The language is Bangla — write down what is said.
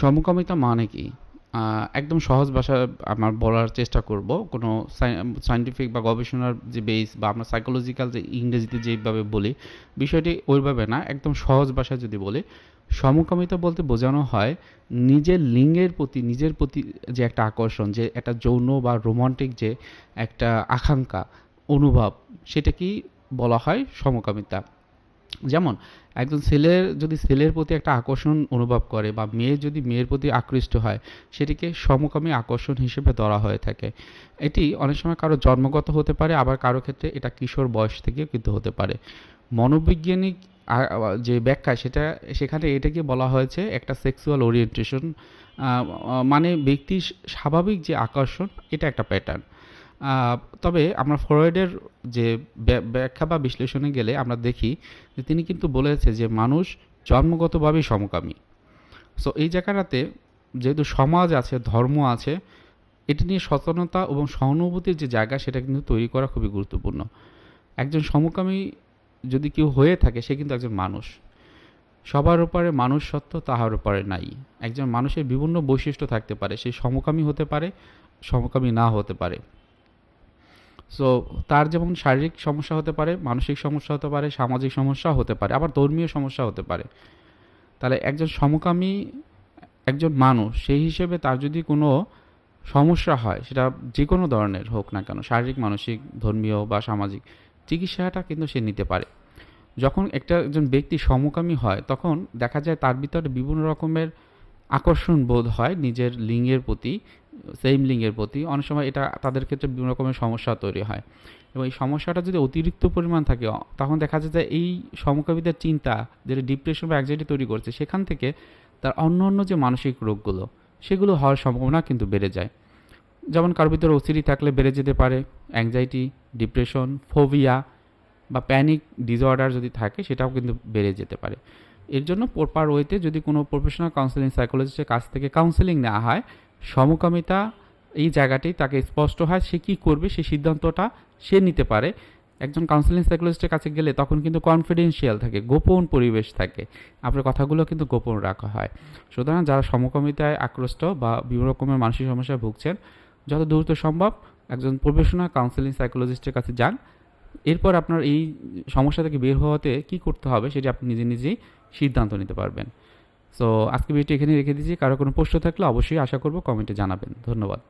সমকামিতা মানে কি? একদম সহজ ভাষায় আমার বলার চেষ্টা করব। কোনো সায়েন্টিফিক বা গবেষণার যে বেস বা আমরা সাইকোলজিক্যাল যে ইংরেজিতে যেভাবে বলি, বিষয়টি ওইভাবে না, একদম সহজ ভাষায় যদি বলি, সমকামিতা বলতে বোঝানো হয় নিজের লিঙ্গের প্রতি, নিজের প্রতি যে একটা আকর্ষণ, যে একটা যৌন বা রোমান্টিক যে একটা আকাঙ্ক্ষা, অনুভব, সেটাকেই বলা হয় সমকামিতা। যেমন, একজন ছেলের, যদি ছেলের প্রতি একটা আকর্ষণ অনুভব করে বা মেয়ে যদি মেয়ের প্রতি আকৃষ্ট হয়, সেটিকে সমকামী আকর্ষণ হিসেবে ধরা হয়ে থাকে। এটি অনেক সময় কারও জন্মগত হতে পারে, আবার কারও ক্ষেত্রে এটা কিশোর বয়স থেকেও কিন্তু হতে পারে। মনোবৈজ্ঞানিক যে ব্যাখ্যা, সেটা, সেখানে এটাকে বলা হয়েছে একটা সেক্সুয়াল ওরিয়েন্টেশন মানে ব্যক্তির স্বাভাবিক যে আকর্ষণ, এটা একটা প্যাটার্ন তবে আমরা ফ্রয়েডের যে ব্য- ব্যাখ্যা বা বিশ্লেষণে গেলে আমরা দেখি যে তিনি কিন্তু বলেছে যে মানুষ জন্মগতভাবেই সমকামী। সো এই জায়গাটাতে যেহেতু সমাজ আছে, ধর্ম আছে, এটি নিয়ে সচেতনতা এবং সহানুভূতির যে জায়গা সেটা কিন্তু তৈরি করা খুবই গুরুত্বপূর্ণ। একজন সমকামী যদি কেউ হয়ে থাকে, সে কিন্তু একজন মানুষ। সবার উপরে মানুষ সত্য তাহার উপরে নাই। একজন মানুষের বিভিন্ন বৈশিষ্ট্য থাকতে পারে, সে সমকামী হতে পারে, সমকামী না হতে পারে। সো তার যেমন শারীরিক সমস্যা হতে পারে, মানসিক সমস্যা হতে পারে, সামাজিক সমস্যা হতে পারে, আবার ধর্মীয় সমস্যা হতে পারে। তাহলে একজন সমকামী একজন মানুষ, সেই হিসেবে তার যদি কোনো সমস্যা হয়, সেটা যে কোনো ধরনের হোক না কেন, শারীরিক, মানসিক, ধর্মীয় বা সামাজিক, চিকিৎসাটা কিন্তু সে নিতে পারে। যখন একটা একজন ব্যক্তি সমকামী হয়, তখন দেখা যায় তার ভিতরে বিভিন্ন রকমের আকর্ষণ বোধ হয় নিজের লিঙ্গের প্রতি সেম লিঙ্গের প্রতি, অনেক সময় এটা তাদের ক্ষেত্রে বিভিন্ন রকমের সমস্যা তৈরি হয়। এবং এই সমস্যাটা যদি অতিরিক্ত পরিমাণ থাকে তখন দেখা যায় যে এই সমকামীদের চিন্তা, যেটা ডিপ্রেশন বা অ্যাংজাইটি তৈরি করছে, সেখান থেকে তার অন্য অন্য যে মানসিক রোগগুলো, সেগুলো হওয়ার সম্ভাবনা কিন্তু বেড়ে যায়। যেমন কারোর ভিতরে ওসিডি থাকলে বেড়ে যেতে পারে অ্যাংজাইটি ডিপ্রেশন ফোবিয়া বা প্যানিক ডিসঅর্ডার যদি থাকে, সেটাও কিন্তু বেড়ে যেতে পারে। এর জন্য প্রপার ওয়েতে যদি কোনো প্রফেশনাল কাউন্সেলিং সাইকোলজিস্টের কাছ থেকে কাউন্সেলিং নেওয়া হয় সমকামিতা এই জায়গাটি তাকে স্পষ্ট হয় সে কী করবে, সে সিদ্ধান্তটা সে নিতে পারে। একজন কাউন্সিলিং সাইকোলজিস্টের কাছে গেলে তখন কিন্তু কনফিডেন্সিয়াল থাকে, গোপন পরিবেশ থাকে। আপনার কথাগুলো কিন্তু গোপন রাখা হয়। সুতরাং যারা সমকামিতায় আক্রষ্ট বা বিভিন্ন রকমের মানসিক সমস্যায় ভুগছেন, যত দ্রুত সম্ভব একজন প্রফেশনাল কাউন্সিলিং সাইকোলজিস্টের কাছে যান। এরপর আপনার এই সমস্যা থেকে বের হওয়াতে কী করতে হবে সেটি আপনি নিজে নিজেই সিদ্ধান্ত নিতে পারবেন। সো আজকে ভিডিওটি এখানে রেখে দিচ্ছি। কারও কোনো প্রশ্ন থাকলে অবশ্যই আশা করব কমেন্টে জানাবেন। ধন্যবাদ।